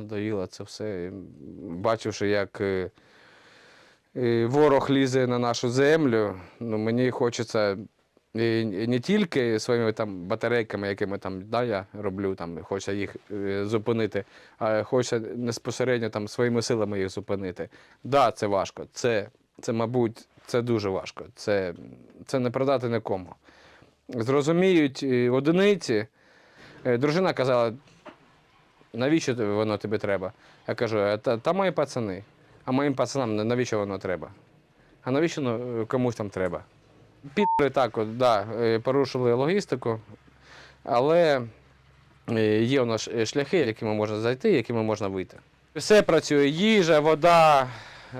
надоїло це все. Бачивши, як е, е, ворог лізе на нашу землю, ну, мені хочеться е, не тільки своїми там батарейками, якими там, да, я роблю, там, хочеться їх е, зупинити, а хочеться безпосередньо там, своїми силами їх зупинити. Так, да, це важко. Це, це, мабуть, це дуже важко. Це, це не продати нікому. Зрозуміють одиниці. Дружина казала, навіщо воно тобі треба? Я кажу, «Е, та, та мої пацани. А моїм пацанам навіщо воно треба? А навіщо ну, комусь там треба? Підри так, от, да, е, порушили логістику, але е, є у нас шляхи, якими можна зайти, якими можна вийти. Все працює, їжа, вода,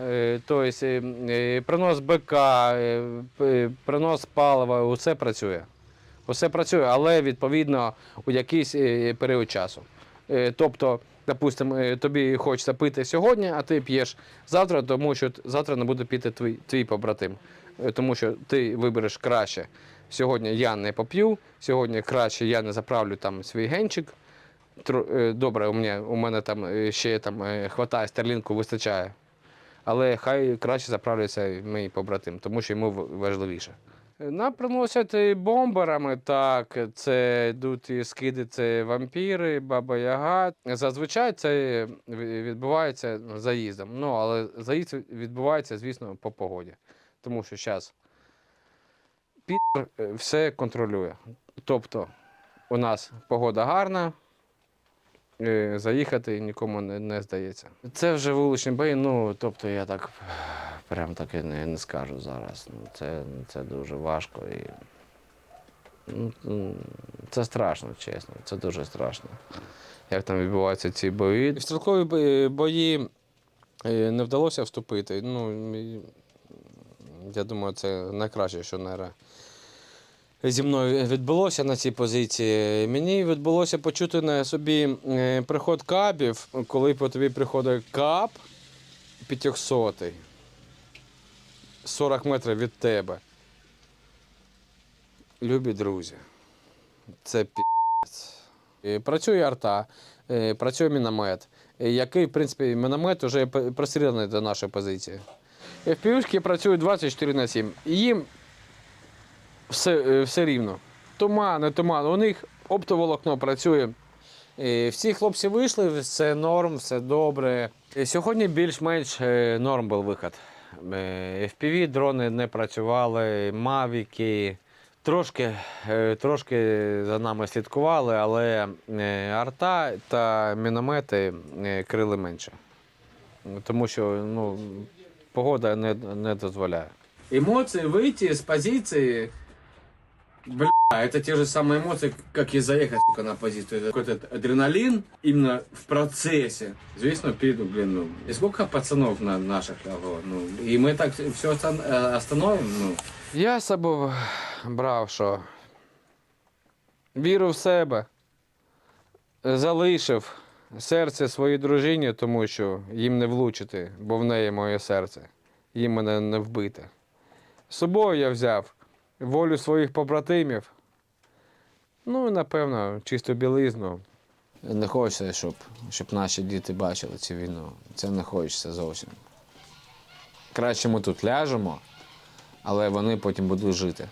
е, тобто, е, е, принос БК, е, принос палива, усе працює. Усе працює, але відповідно у якийсь е, період часу. Е, Тобто, допустимо, е, тобі хочеться пити сьогодні, а ти п'єш завтра, тому що завтра не буде піти твій, твій побратим. Е, Тому що ти вибереш краще. Сьогодні я не поп'ю, сьогодні краще я не заправлю там свій генчик. Добре, у мене, у мене там ще там хватає стерлінку, вистачає. Але хай краще заправляється мій побратим, тому що йому важливіше. Нам приносять бомберами, так, це йдуть скиди, це вампіри, баба Яга. Зазвичай це відбувається заїздом. Ну, але заїзд відбувається, звісно, по погоді. Тому що зараз Пітер е, все контролює. Тобто, у нас погода гарна, заїхати нікому не, не здається. Це вже вуличні бої, ну, тобто я так прям таки не, не скажу зараз. Ну, це, це дуже важко і. Ну, це страшно, чесно. Це дуже страшно. Як там відбуваються ці бої. В стрілкові бої- бої е, не вдалося вступити. Ну, я думаю, це найкраще, що наразі зі мною відбулося на цій позиції. Мені відбулося почути на собі е, приход кабів, коли по тобі приходить кап 500 40 метрів від тебе. Любі друзі, це пі***ць. Е, Працює арта, е, працює міномет, який, в принципі, міномет вже п- простріляний до нашої позиції. FPU-шки працюють 24 на 7. Їм все, е, все рівно. Туман, туман. У них оптоволокно працює. Всі хлопці вийшли, все норм, все добре. Е, Сьогодні більш-менш е, норм був вихід. Е, FPV дрони не працювали, мавіки. Трошки, трошки за нами слідкували, але арта та міномети крили менше. Тому що ну, погода не, не дозволяє. Эмоции выйти с позиции, бля, это те же самые эмоции, как и заехать сука, на позицию. Это какой-то адреналин именно в процессе. Звісно, піду, блин, ну. И сколько пацанов на наших лягло, ну. И мы так все остановим, ну. Я з собою брав, що віру в себе, залишив серце своїй дружині, тому що їм не влучити, бо в неї моє серце. Їм мене не вбити. З собою я взяв волю своїх побратимів. Ну і, напевно, чисто білизну. Не хочеться, щоб, щоб наші діти бачили цю війну. Це не хочеться зовсім. Краще ми тут ляжемо, але вони потім будуть жити.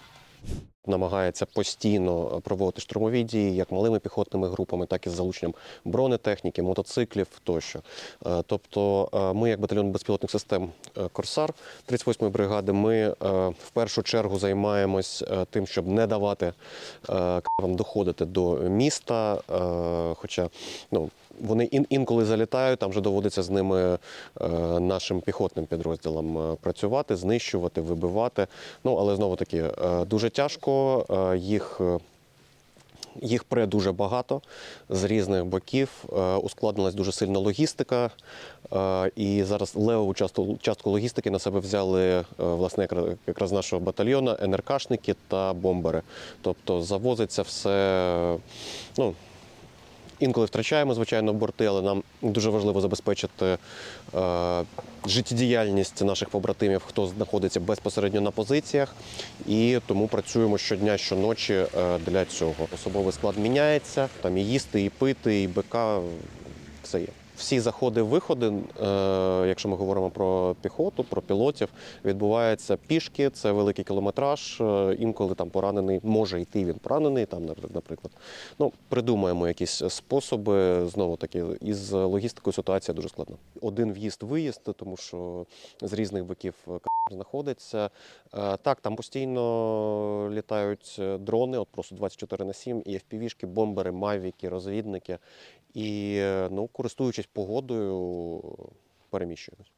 Намагається постійно проводити штурмові дії як малими піхотними групами, так і з залученням бронетехніки, мотоциклів тощо. Е, Тобто, е, ми, як батальйон безпілотних систем е, Корсар 38-ї бригади, ми е, в першу чергу займаємось е, тим, щоб не давати е, доходити до міста. е, Хоча ну, вони ін- інколи залітають, там вже доводиться з ними е, нашим піхотним підрозділам е, працювати, знищувати, вибивати. Ну, але знову таки е, дуже тяжко. Їх, їх пре дуже багато з різних боків. Ускладнилась дуже сильно логістика. І зараз левову частку, частку логістики на себе взяли власне якраз, нашого батальйону НРКшники та бомбери. Тобто завозиться все. Ну, Інколи втрачаємо, звичайно, борти, але нам дуже важливо забезпечити е, життєдіяльність наших побратимів, хто знаходиться безпосередньо на позиціях, і тому працюємо щодня, щоночі е, для цього. Особовий склад міняється, там і їсти, і пити, і БК все є. Всі заходи, виходи, е, якщо ми говоримо про піхоту, про пілотів, відбуваються пішки, це великий кілометраж. е, Інколи там поранений може йти він поранений, там, наприклад. Ну, придумаємо якісь способи. Знову таки, із логістикою ситуація дуже складна. Один в'їзд-виїзд, тому що з різних боків знаходиться. Е, Так, там постійно літають е, дрони, от просто 24 на 7, і FPV-шки, бомбери, мавіки, розвідники. І, е, ну, користуючись погодою, переміщуємось.